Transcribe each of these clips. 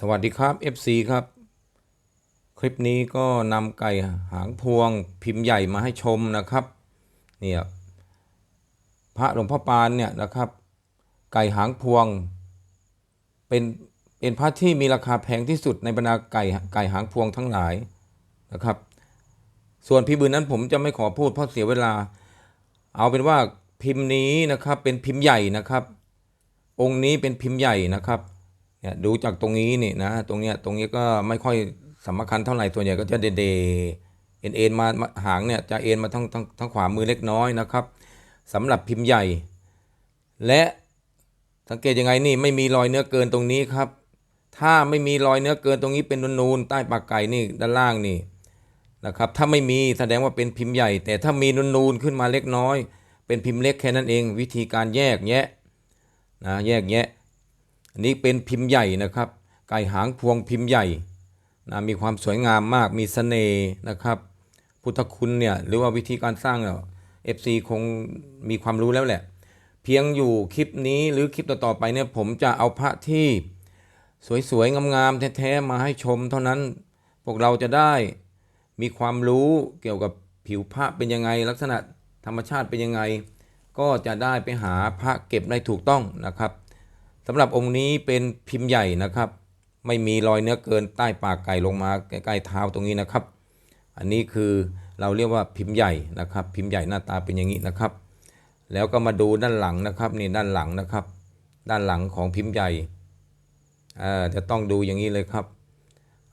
สวัสดีครับ FC ครับ คลิปนี้ก็นำไก่หางพวงพิมพ์ใหญ่มาให้ชมนะครับเนี่ยพระหลวงพ่อปานเนี่ยนะครับ ไก่หางพวง เป็นเป็นพระที่มีราคาแพงที่สุดในบรรดาไก่ไก่หางพวงทั้งหลายนะครับ ส่วนพิมพ์อื่นนั้นผมจะไม่ขอพูดเพราะเสียเวลา เอาเป็นว่าพิมพ์นี้นะครับเป็นพิมพ์ใหญ่นะครับ องค์นี้เป็นพิมพ์ใหญ่นะครับ เนี่ยดูจากตรงนี้นี่นะตรงเนี้ยตรงนี้ก็ไม่ค่อยสำคัญเท่าไหร่ตัวใหญ่ก็จะเดเดเอ็นเอ็นมามาหางเนี่ยจะเอ็นมาทั้งทั้งทั้งขวามือเล็กน้อยนะครับสำหรับพิมพ์ใหญ่ และสังเกตยังไงนี่ไม่มีรอยเนื้อเกินตรงนี้ครับ ถ้าไม่มีรอยเนื้อเกินตรงนี้เป็นนูนๆใต้ปากไก่นี่ด้านล่างนี่นะครับถ้าไม่มีแสดงว่าเป็นพิมพ์ใหญ่ แต่ถ้ามีนูนๆขึ้นมาเล็กน้อย เป็นพิมพ์เล็กแค่นั้นเอง วิธีการแยกแยะนะแยกแยะ อันนี้เป็นพิมพ์ใหญ่นะครับ ไก่หางพวงพิมพ์ใหญ่นะมีความสวยงามมากมีเสน่ห์นะครับ พุทธคุณเนี่ยหรือว่าวิธีการสร้างเนี่ยเอฟซีคงมีความรู้แล้วแหละ เพียงอยู่คลิปนี้หรือคลิปต่อๆไปเนี่ยผมจะเอาพระที่สวยๆงามๆแท้ๆมาให้ชม เท่านั้นพวกเราจะได้มีความรู้เกี่ยวกับผิวพระเป็นยังไง ลักษณะธรรมชาติเป็นยังไง ก็จะได้ไปหาพระเก็บได้ถูกต้องนะครับ สำหรับองค์นี้เป็นพิมพ์ใหญ่นะครับ ไม่มีรอยเนื้อเกินใต้ปากไก่ลงมาใกล้ๆเท้าตรงนี้นะครับ อันนี้คือเราเรียกว่าพิมพ์ใหญ่นะครับ พิมพ์ใหญ่หน้าตาเป็นอย่างนี้นะครับ แล้วก็มาดูด้านหลังนะครับนี่ด้านหลังนะครับ ด้านหลังของพิมพ์ใหญ่จะต้องดูอย่างนี้เลยครับ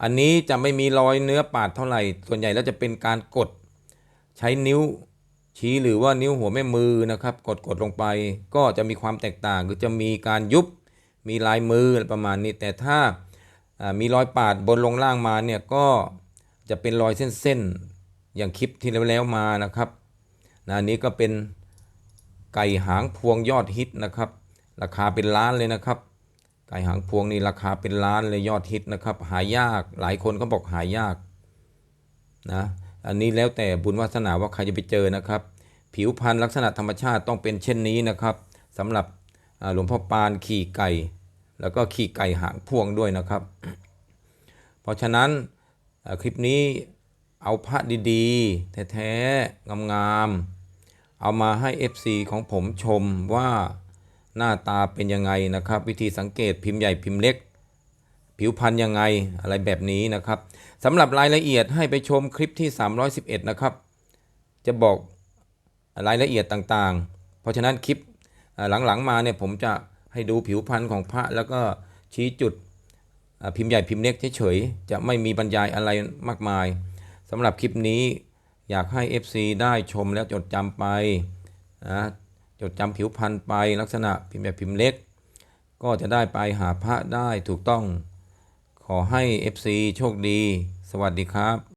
อันนี้จะไม่มีรอยเนื้อปาดเท่าไหร่ ส่วนใหญ่แล้วจะเป็นการกดใช้นิ้วชี้หรือว่านิ้วหัวแม่มือนะครับ กดกดลงไปก็จะมีความแตกต่างคือจะมีการยุบ มีลายมือประมาณนี้ แต่ถ้ามีรอยปาดบนลงล่างมาเนี่ยก็จะเป็นรอยเส้นๆ อย่างคลิปที่แล้วมานะครับนะอันนี้ก็เป็นไก่หางพวงยอดฮิตนะครับ ราคาเป็นล้านเลยนะครับ ไก่หางพวงนี่ราคาเป็นล้านเลยยอดฮิตนะครับ หายากหลายคนก็บอกหายากนะอันนี้แล้วแต่บุญวาสนาว่าใครจะไปเจอนะครับ ผิวพรรณลักษณะธรรมชาติต้องเป็นเช่นนี้นะครับสำหรับ หลวงพ่อปานขี่ไก่ แล้วก็ขี่ไก่หางพ่วงด้วยนะครับ เพราะฉะนั้นคลิปนี้เอาพระดีๆ แท้ๆ งามๆ เอามาให้ FC ของผมชมว่าหน้าตาเป็นยังไงนะครับ วิธีสังเกตพิมพ์ใหญ่พิมพ์เล็ก ผิวพรรณยังไงอะไรแบบนี้นะครับสำหรับรายละเอียดให้ไปชมคลิปที่ 311 นะครับ จะบอกรายละเอียดต่างๆ เพราะฉะนั้นคลิป หลังๆมาเนี่ยผมจะให้ดูผิวพรรณของพระแล้วก็ชี้จุดพิมพ์ใหญ่พิมพ์เล็กเฉยๆจะไม่มีบรรยายอะไรมากมายสำหรับคลิปนี้อยากให้ FC ได้ชมแล้วจดจำไปนะจดจำผิวพรรณไปลักษณะพิมพ์ใหญ่พิมพ์เล็ก ก็จะได้ไปหาพระได้ถูกต้อง ขอให้ FC โชคดี สวัสดีครับ